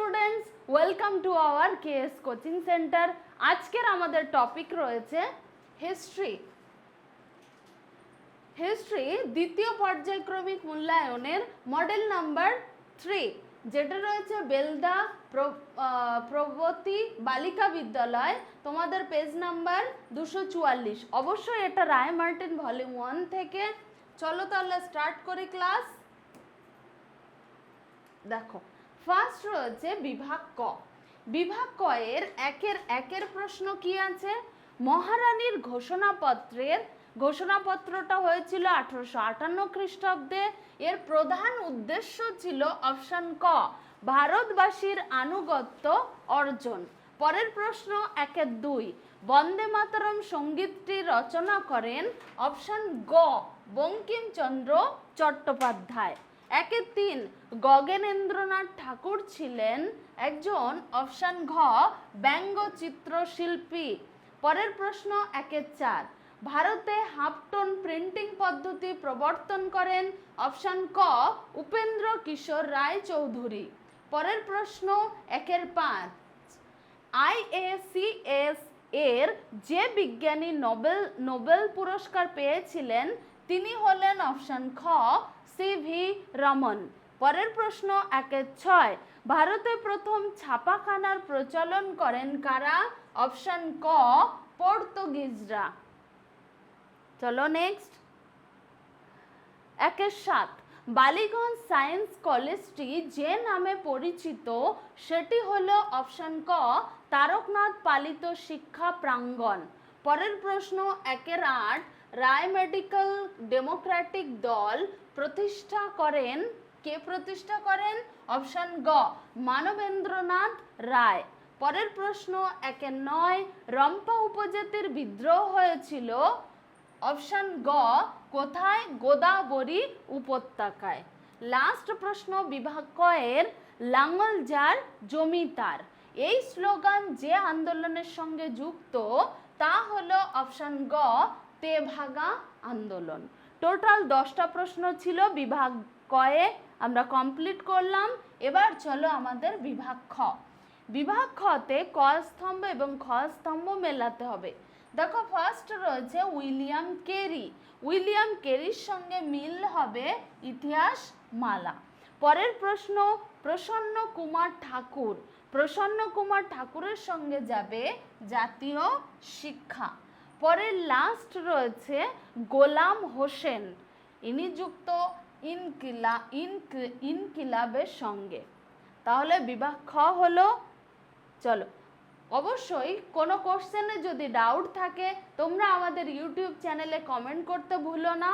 Students welcome to our KS coaching centre আজকের আমাদের topic রয়েছে হিস্ট্রি হিস্ট্রি দ্বিতীয় পর্যায়ক্রমিক মূল্যায়নের মডেল নাম্বার থ্রি যেটা রয়েছে বেলদা প্র- আহ, প্রগতি বালিকা বিদ্যালয় তোমাদের পেজ নাম্বার দুশো চুয়াল্লিশ। অবশ্যই এটা রায় মার্টিন ভলিউম ওয়ান থেকে। চলো তাহলে স্টার্ট করি ক্লাস দেখো ফার্স্ট রয়েছে বিভাগ ক। বিভাগ ক এর একের একের প্রশ্ন কি আছে? মহারানীর ঘোষণাপত্রের ঘোষণাপত্রটা হয়েছিল আঠারোশো আটান্ন খ্রিস্টাব্দে। এর প্রধান উদ্দেশ্য ছিল অপশন ক, ভারতবাসীর আনুগত্য অর্জন। পরের প্রশ্ন একের দুই, বন্দে মাতরম সঙ্গীতটি রচনা করেন অপশন গ, বঙ্কিমচন্দ্র চট্টোপাধ্যায়। একে তিন, গগনেন্দ্রনাথ ঠাকুর ছিলেন একজন অপশান ঘ ব্যঙ্গচিত্র শিল্পী পরের প্রশ্ন একে চার, ভারতে হাফটন প্রিন্টিং পদ্ধতি প্রবর্তন করেন অপশান ক, উপেন্দ্র কিশোর রায় চৌধুরী পরের প্রশ্ন একের পাঁচ আইএসিএস এর যে বিজ্ঞানী নোবেল নোবেল পুরস্কার পেয়েছিলেন, তিনি হলেন অপশন খ সি ভি রমন। পরের প্রশ্ন একের ছয়। ভারতে প্রথম ছাপাখানার প্রচলন করেন কারা? অপশন ক, পর্তুগিজরা। চলো নেক্সট একের সাত। বালিগঞ্জ সায়েন্স কলেজটি যে নামে পরিচিত, সেটি হলো অপশন ক, তারকনাথ পালিত শিক্ষা প্রাঙ্গণ। পরের প্রশ্ন, একের আট, রায় মেডিকেল ডেমোক্রেটিক দল প্রতিষ্ঠা করেন, কে প্রতিষ্ঠা করেন? অপশন গ, মানবেন্দ্রনাথ রায়। পরের প্রশ্ন একে নয়, রম্পা উপজাতির বিদ্রোহ হয়েছিল। অপশন গ, কোথায় গোদাবরী উপত্যকায়? লাস্ট প্রশ্ন, বিভাগ কয়ের, লাঙ্গল যার জমি তার। এই স্লোগান যে আন্দোলনের সঙ্গে যুক্ত তা হলো অপশন গ তেভাগা আন্দোলন। টোটাল দশটা প্রশ্ন ছিল, বিভাগ কয়ে আমরা কমপ্লিট করলাম। এবার চলো আমাদের বিভাগ খ। বিভাগ খতে ক স্তম্ভ এবং খ স্তম্ভ মেলাতে হবে। দেখো ফার্স্ট রয়েছে উইলিয়াম কেরি। উইলিয়াম কেরির সঙ্গে মিল হবে ইতিহাস মালা। পরের প্রশ্ন, প্রসন্ন কুমার ঠাকুর। প্রসন্ন কুমার ঠাকুরের সঙ্গে যাবে জাতীয় শিক্ষা। পরের লাস্ট রয়েছে গোলাম হোসেন। ইনি যুক্ত ইনকিলা, ইনক, ইনকিলাবের সঙ্গে। তাহলে বিভাগ খ হলো, চলো। অবশ্যই কোনো কোশ্চেনে যদি ডাউট থাকে, তোমরা আমাদের ইউটিউব চ্যানেলে কমেন্ট করতে ভুলো না।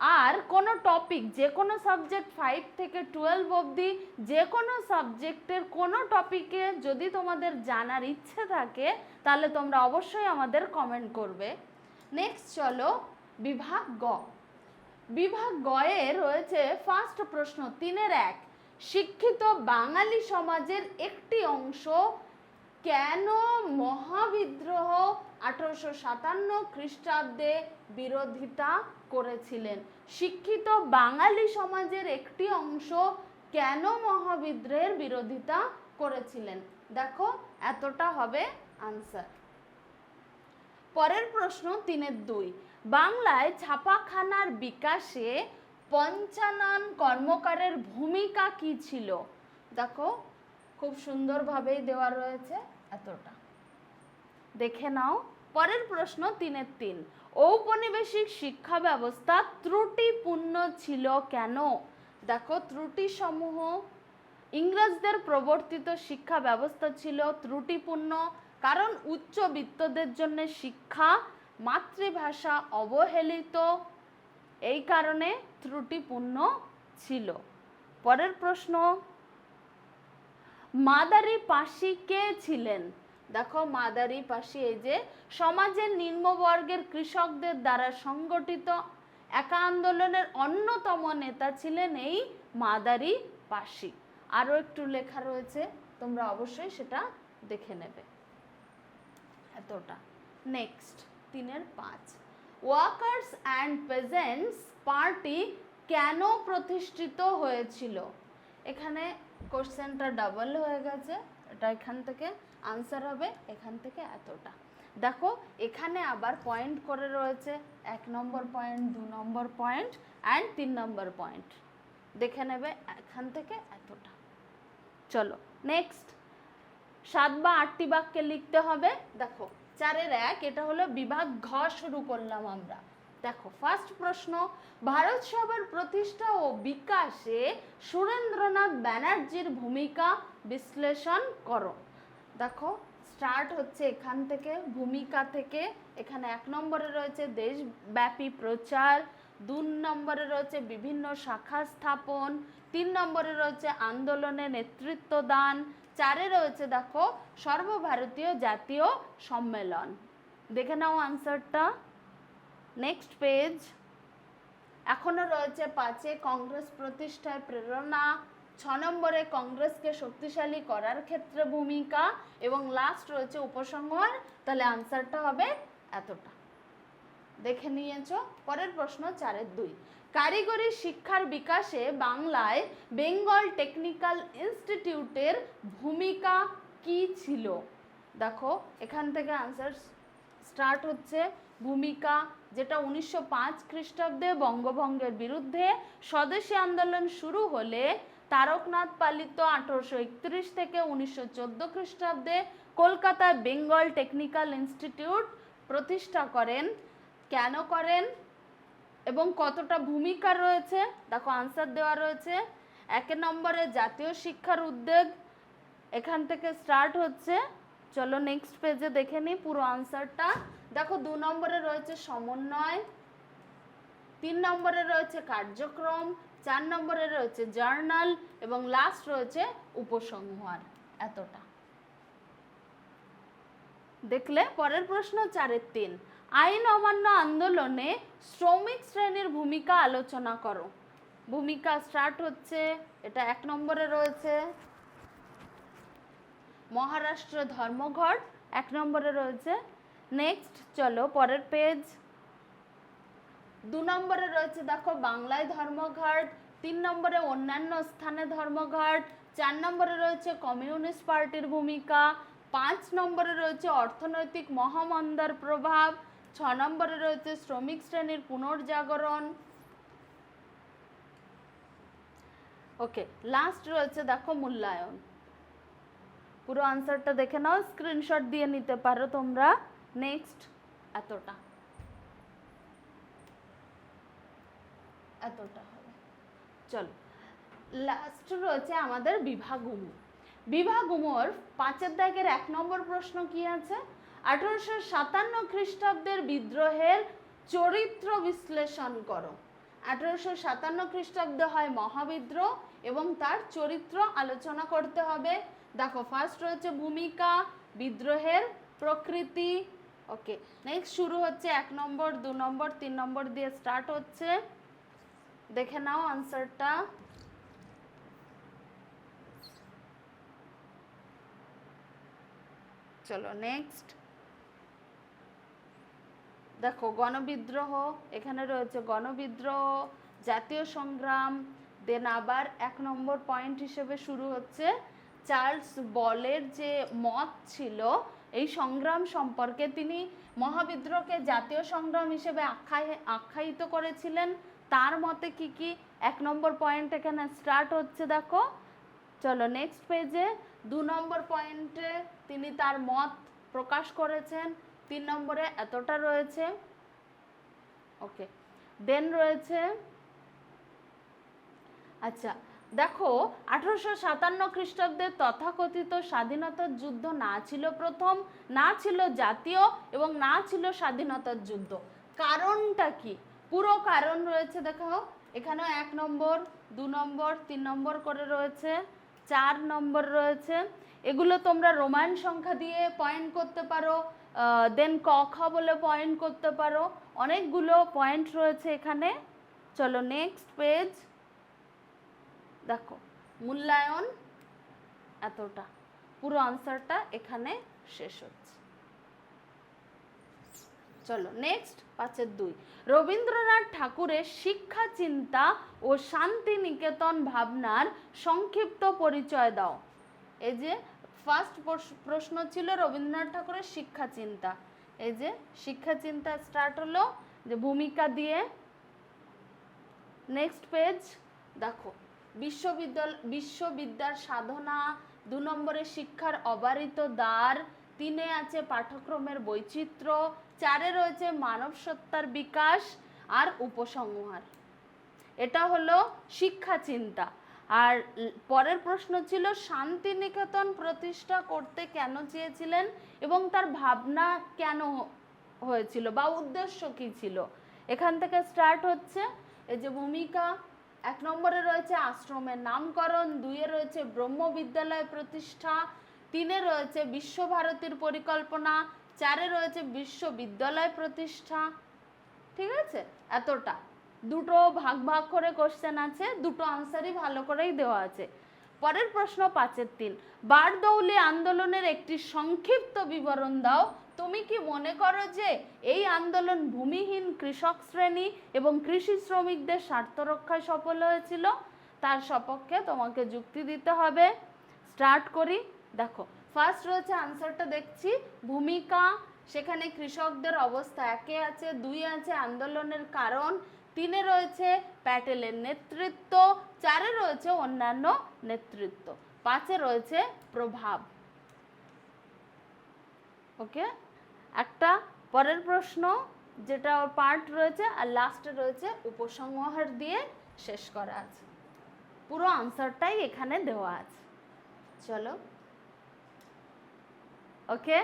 আর কোনো টপিক যে কোনো সাবজেক্ট ফাইভ থেকে টুয়েলভ অবধি, যে কোনো সাবজেক্টের কোনো টপিকে যদি তোমাদের জানার ইচ্ছে থাকে, তাহলে তোমরা অবশ্যই আমাদের কমেন্ট করবে। নেক্সট চলো, বিভাগ গ। বিভাগ গয়ে রয়েছে ফার্স্ট প্রশ্ন, তিনের এক, শিক্ষিত বাঙালি সমাজের একটি অংশ কেন মহাবিদ্রোহ আঠারোশো সাতান্ন খ্রিস্টাব্দে বিরোধিতা করেছিলেন? শিক্ষিত বাঙালি সমাজের একটি অংশ কেন মহাবিদ্রোহের বিরোধিতা করেছিলেন? দেখো, এতটা হবে আনসার পরের প্রশ্ন তিনের দুই। বাংলায় ছাপাখানার বিকাশে পঞ্চানন কর্মকারের ভূমিকা কি ছিল? দেখো, খুব সুন্দরভাবেই দেওয়া রয়েছে। এতটা। দেখে নাও, পরের প্রশ্ন তিনের তিন। ঔপনিবেশিক শিক্ষা ব্যবস্থা ত্রুটিপূর্ণ ছিল কেন? দেখো ত্রুটি সমূহ ইংরেজদের প্রবর্তিত শিক্ষা ব্যবস্থা ছিল ত্রুটিপূর্ণ, কারণ উচ্চবিত্তদের জন্য শিক্ষা মাতৃভাষা অবহেলিত। এই কারণে ত্রুটিপূর্ণ ছিল। পরের প্রশ্ন মাদারি পাশি কে ছিলেন? দেখো, মাদারি পাশি, এই যে সমাজের নিম্নবর্গের কৃষকদের দ্বারা সংগঠিত একা আন্দোলনের অন্যতম নেতা ছিলেন এই মাদারি পাশি। আরও একটু লেখা রয়েছে, তোমরা অবশ্যই সেটা দেখে নেবে। এতটা। নেক্সট তিনের পাঁচ। ওয়ার্কার্স অ্যান্ড পেজেন্টস পার্টি কেন প্রতিষ্ঠিত হয়েছিল? এখানে কোশ্চেনটা ডাবল হয়ে গেছে, এটা এখান থেকে আনসার হবে, এখান থেকে এতটা। দেখো, এখানে আবার পয়েন্ট করে রয়েছে, এক নম্বর পয়েন্ট দু নম্বর পয়েন্ট অ্যান্ড তিন নম্বর পয়েন্ট দেখে নেবে এখান থেকে এতটা। চলো নেক্সট সাত বা আটটি বাক্যে লিখতে হবে। দেখো, চারের এক, এটা হলো বিভাগ ঘ শুরু করলাম আমরা। দেখো ফার্স্ট প্রশ্ন, ভারত সভার প্রতিষ্ঠা ও বিকাশে সুরেন্দ্রনাথ ব্যানার্জির ভূমিকা বিশ্লেষণ করো। দেখো স্টার্ট হচ্ছে এখান থেকে, ভূমিকা থেকে, এখানে এক নম্বরে রয়েছে দেশব্যাপী প্রচার দু নম্বরে রয়েছে বিভিন্ন শাখা স্থাপন, তিন নম্বরে রয়েছে আন্দোলনে নেতৃত্ব দান, চারে রয়েছে দেখো, সর্বভারতীয় জাতীয় সম্মেলন। দেখে নাও আনসারটা নেক্সট পেজ এখনও রয়েছে পাঁচে কংগ্রেস প্রতিষ্ঠায় প্রেরণা, ছ নম্বরে কংগ্রেসকে শক্তিশালী করার ক্ষেত্রে ভূমিকা এবং লাস্ট রয়েছে উপসংহার। তাহলে আনসারটা হবে এতটা। দেখে নিয়েছো? পরের প্রশ্ন চারের দুই। কারিগরি শিক্ষার বিকাশে বাংলায় বেঙ্গল টেকনিক্যাল ইনস্টিটিউটের ভূমিকা কি ছিল? দেখো, এখান থেকে আনসার স্টার্ট হচ্ছে। ভূমিকা যেটা উনিশশো পাঁচ খ্রিস্টাব্দে বঙ্গভঙ্গের বিরুদ্ধে স্বদেশী আন্দোলন শুরু হলে তারকনাথ পালিত আঠারোশো একত্রিশ থেকে উনিশশো চোদ্দ খ্রিস্টাব্দে কলকাতায় বেঙ্গল টেকনিক্যাল ইনস্টিটিউট প্রতিষ্ঠা করেন। কেন করেন? এবং কতটা ভূমিকা রয়েছে? দেখো আনসার দেওয়া রয়েছে। এক নম্বরে জাতীয় শিক্ষার উদ্যোগ। এখান থেকে স্টার্ট হচ্ছে। চলো নেক্সট পেজে দেখে নিই পুরো আনসারটা দেখো দু নম্বরে রয়েছে সমন্বয়, তিন নম্বরে রয়েছে কার্যক্রম, চার নম্বরে রয়েছে জার্নাল এবং লাস্ট রয়েছে উপসংহার, এতটা। দেখলে পরের প্রশ্ন চারের তিন, আইন অমান্য আন্দোলনে শ্রমিক শ্রেণির ভূমিকা আলোচনা করো। ভূমিকা স্টার্ট হচ্ছে, এটা এক নম্বরে রয়েছে। মহারাষ্ট্র ধর্মঘট, এক নম্বরে রয়েছে নেক্সট চলো পরের পেজ দু নম্বরে রয়েছে দেখো বাংলায় ধর্মঘট, তিন নম্বরে অন্যান্য স্থানে ধর্মঘট, চার নম্বরে রয়েছে কমিউনিস্ট পার্টির ভূমিকা, পাঁচ নম্বরে রয়েছে অর্থনৈতিক মহামন্দার প্রভাব, ছ নম্বরে রয়েছে শ্রমিক শ্রেণির পুনর্জাগরণ। ওকে লাস্ট রয়েছে দেখো মূল্যায়ন। পুরো আনসারটা দেখে নাও স্ক্রিনশট দিয়ে নিতে পারো তোমরা। নেক্সট এতটা এতটা হবে। চলো। লাস্ট রয়েছে আমাদের বিভাগুমু বিভাগুমোর পাঁচের দাগের এক নম্বর প্রশ্ন কি আছে? আঠারোশো সাতান্ন খ্রিস্টাব্দের বিদ্রোহের চরিত্র বিশ্লেষণ করো। আঠারোশো সাতান্ন খ্রিস্টাব্দে হয় মহাবিদ্রোহ এবং তার চরিত্র আলোচনা করতে হবে। দেখো ফার্স্ট রয়েছে ভূমিকা, বিদ্রোহের প্রকৃতি ওকে নেক্সট শুরু হচ্ছে এক নম্বর, দু নম্বর, তিন নম্বর দিয়ে স্টার্ট হচ্ছে। দেখে নাও আনসারটা চলো নেক্সট দেখো, গণবিদ্রোহ, এখানে রয়েছে গণবিদ্রোহ, জাতীয় সংগ্রাম। দেন আবার এক নম্বর পয়েন্ট হিসেবে শুরু হচ্ছে। চার্লস বলের যে মত ছিল এই সংগ্রাম সম্পর্কে তিনি মহাবিদ্রোহকে জাতীয় সংগ্রাম হিসেবে আখ্যায়, আখ্যায়িত করেছিলেন। তার মতে কি কি? এক নম্বর পয়েন্ট এখানে স্টার্ট হচ্ছে, দেখো। চলো নেক্সট পেজে দু নম্বর পয়েন্টে তিনি তার মত প্রকাশ করেছেন। তিন নম্বরে এতটা রয়েছে। ওকে দেন রয়েছে আচ্ছা দেখো, আঠারোশো সাতান্ন খ্রিস্টাব্দে তথাকথিত স্বাধীনতার যুদ্ধ না ছিল প্রথম, না ছিল জাতীয় এবং না ছিল স্বাধীনতার যুদ্ধ। কারণটা কি? পুরো কারণ রয়েছে দেখো এখানেও এক নম্বর, দু নম্বর, তিন নম্বর করে রয়েছে, চার নম্বর রয়েছে। এগুলো তোমরা রোমান সংখ্যা দিয়ে পয়েন্ট করতে পারো দেন ক, খ বলে পয়েন্ট করতে পারো। অনেকগুলো পয়েন্ট রয়েছে এখানে। চলো নেক্সট পেজ দেখো, মূল্যায়ন এতটা। পুরো আনসারটা এখানে শেষ হচ্ছে। চলো নেক্সট পাঁচের দুই। রবীন্দ্রনাথ ঠাকুরের শিক্ষা, চিন্তা ও শান্তি নিকেতন ভাবনার সংক্ষিপ্ত পরিচয় দাও। এই যে ফার্স্ট প্রশ্ন ছিল রবীন্দ্রনাথ ঠাকুরের শিক্ষা, চিন্তা। এই যে, শিক্ষা, চিন্তা স্টার্ট হলো, যে ভূমিকা দিয়ে। নেক্সট পেজ দেখো। বিশ্ববিদ্যালয় বিশ্ববিদ্যার সাধনা দু নম্বরে শিক্ষার অবারিত দ্বার, তিনে আছে পাঠ্যক্রমের বৈচিত্র্য, চারে রয়েছে মানব সত্তার বিকাশ আর উপসংহার। এটা হলো শিক্ষা চিন্তা। আর পরের প্রশ্ন ছিল, শান্তিনিকেতন প্রতিষ্ঠা করতে কেন চেয়েছিলেন এবং তার ভাবনা কেন হয়েছিল বা উদ্দেশ্য কি ছিল? এখান থেকে স্টার্ট হচ্ছে। এই যে ভূমিকা এক নম্বরে রয়েছে আশ্রমের নামকরণ, দুইয়ে রয়েছে ব্রহ্ম বিদ্যালয় প্রতিষ্ঠা, তিনে রয়েছে বিশ্বভারতীর পরিকল্পনা, চারে রয়েছে বিশ্ববিদ্যালয় প্রতিষ্ঠা। ঠিক আছে? এতটা। দুটো ভাগ ভাগ করে কোশ্চেন আছে, দুটো আনসারই ভালো করেই দেওয়া আছে। পরের প্রশ্ন পাঁচের তিন। বারদৌলি আন্দোলনের একটি সংক্ষিপ্ত বিবরণ দাও। তুমি কি মনে করো যে এই আন্দোলন ভূমিহীন কৃষক শ্রেণি এবং কৃষি শ্রমিকদের স্বার্থ রক্ষায় সফল হয়েছিল? তার সপক্ষে তোমাকে যুক্তি দিতে হবে। স্টার্ট করি। দেখো ফার্স্ট রয়েছে আনসারটা দেখছি। ভূমিকা, সেখানে কৃষকদের অবস্থা একে আছে, দুই আছে আন্দোলনের কারণ, তিনে রয়েছে প্যাটেলের নেতৃত্ব, চারে রয়েছে অন্যান্য নেতৃত্ব, পাঁচে রয়েছে প্রভাব। ওকে একটা পরের প্রশ্ন, যেটা ওর পার্ট রয়েছে আর লাস্টে রয়েছে, উপসংহার দিয়ে শেষ করা আছে। পুরো আনসারটাই এখানে দেওয়া আছে। চলো। Okay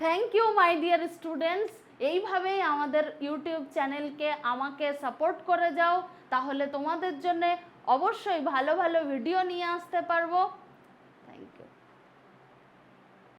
thank you my dear students এইভাবেই আমাদের ইউটিউব চ্যানেলকে আমাকে সাপোর্ট করে যাও। তাহলে তোমাদের জন্যে অবশ্যই ভালো ভালো ভিডিও নিয়ে আসতে পারব।